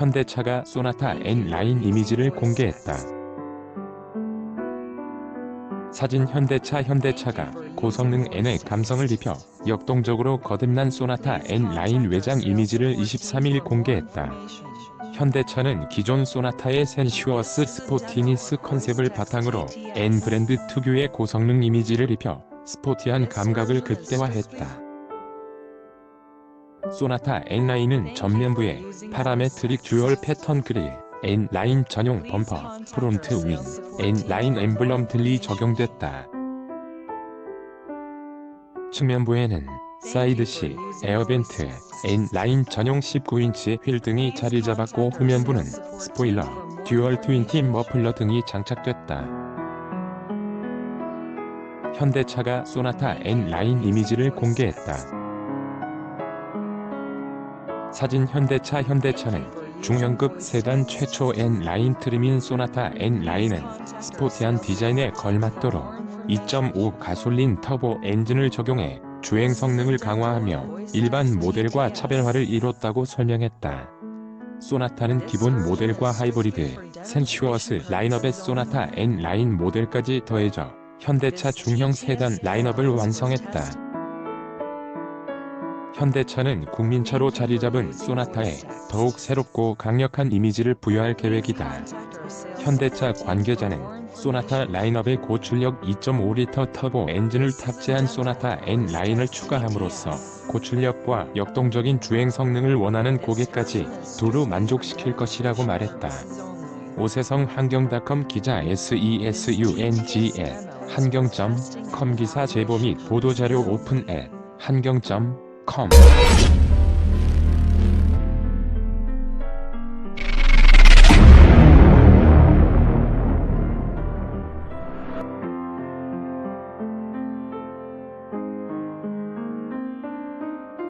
현대차가 소나타 N 라인 이미지를 공개했다. 사진 현대차 현대차가 고성능 N의 감성을 입혀 역동적으로 거듭난 소나타 N 라인 외장 이미지를 23일 공개했다. 현대차는 기존 소나타의 센슈어스 스포티니스 컨셉을 바탕으로 N 브랜드 특유의 고성능 이미지를 입혀 스포티한 감각을 극대화했다. 소나타 N라인은 전면부에 파라메트릭 듀얼 패턴 그릴, N라인 전용 범퍼, 프론트 윙, N라인 엠블럼 등이 적용됐다. 측면부에는 사이드시, 에어벤트, N라인 전용 19인치 휠 등이 자리 잡았고 후면부는 스포일러, 듀얼 트윈팀 머플러 등이 장착됐다. 현대차가 소나타 N라인 이미지를 공개했다. 사진 현대차 현대차는 중형급 세단 최초 N라인 트림인 소나타 N라인은 스포티한 디자인에 걸맞도록 2.5 가솔린 터보 엔진을 적용해 주행 성능을 강화하며 일반 모델과 차별화를 이뤘다고 설명했다. 소나타는 기본 모델과 하이브리드, 센슈어스 라인업의 소나타 N 라인 모델까지 더해져 현대차 중형 세단 라인업을 완성했다. 현대차는 국민차로 자리 잡은 소나타에 더욱 새롭고 강력한 이미지를 부여할 계획이다. 현대차 관계자는 소나타 라인업에 고출력 2.5리터 터보 엔진을 탑재한 소나타 N 라인을 추가함으로써 고출력과 역동적인 주행 성능을 원하는 고객까지 두루 만족시킬 것이라고 말했다. 오세성 한경닷컴 기자 SESUNG에 한경.com 기사 제보 및 보도자료 오픈 앱 한경 come.